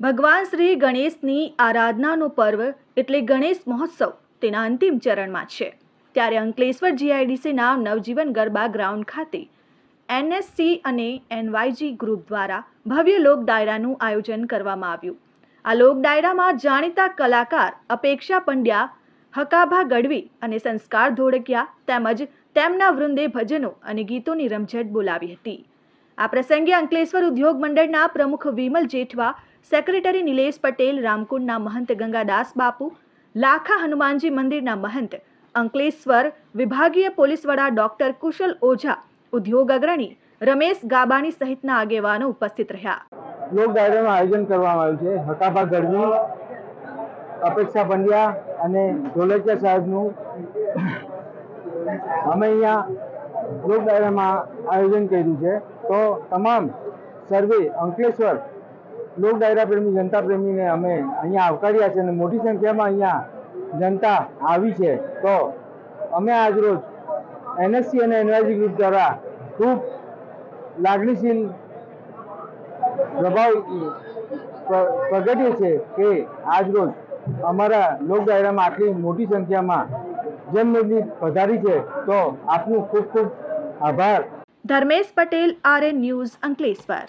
ભગવાન શ્રી ગણેશની આરાધનાનો પર્વ એટલે ગણેશ મહોત્સવ તેના અંતિમ ચરણમાં છે. ત્યારે અંકલેશ્વર જીઆઈડીસીના નવજીવન ગરબા ગ્રાઉન્ડ ખાતે એનએસસી અને એનવાયજી ગ્રુપ દ્વારા ભવ્ય લોક ડાયરાનું આયોજન કરવામાં આવ્યું. આ લોક ડાયરામાં જાણીતા કલાકાર અપેક્ષા પંડ્યા, હકાભા ગઢવી અને સંસ્કાર ધોળકિયા તેમજ તેમના વૃંદે ભજનો અને ગીતોની રમઝટ બોલાવી હતી. આ પ્રસંગે અંકલેશ્વર ઉદ્યોગ મંડળના પ્રમુખ વિમલ જેઠવા, સેક્રેટરી નિલેશ પટેલ, રામકુંડના મહંત ગંગાદાસ બાપુ, લાખા હનુમાનજી મંદિરના મહંત, અંકલેશ્વર વિભાગીય પોલીસ વડા ડોક્ટર કુશલ ઓઝા, ઉદ્યોગ અગ્રણી રમેશ ગાબાણી સહિતના આગેવાનો ઉપસ્થિત રહ્યા. યોગ ડાયરાનું આયોજન કરવામાં આવ્યું છે. હકાભા ગઢવી અપેક્ષા પંડ્યા અને ઢોલકિયા સાહેબનું અમે અહીંયા લોક ડાયરામાં આયોજન કર્યું છે. તો તમામ સર્વે, અંકલેશ્વર લોક ડાયરા પ્રેમી, જનતા પ્રેમીને અમે અહીંયા આવકાર્યા છે અને મોટી સંખ્યામાં અહીંયા જનતા આવી છે. તો અમે આજરોજ એનએસસી અને એનવાયજી ગ્રુપ દ્વારા ખૂબ લાગણીશીલ પ્રભાવ પ્ર- પ્રગટ્યો છે કે આજ રોજ અમારા લોક ડાયરામાં આટલી મોટી સંખ્યામાં જનમેદની પધારી છે તો આપનું ખૂબ ખૂબ આભાર. Dharmesh Patel RN news Ankleshwar.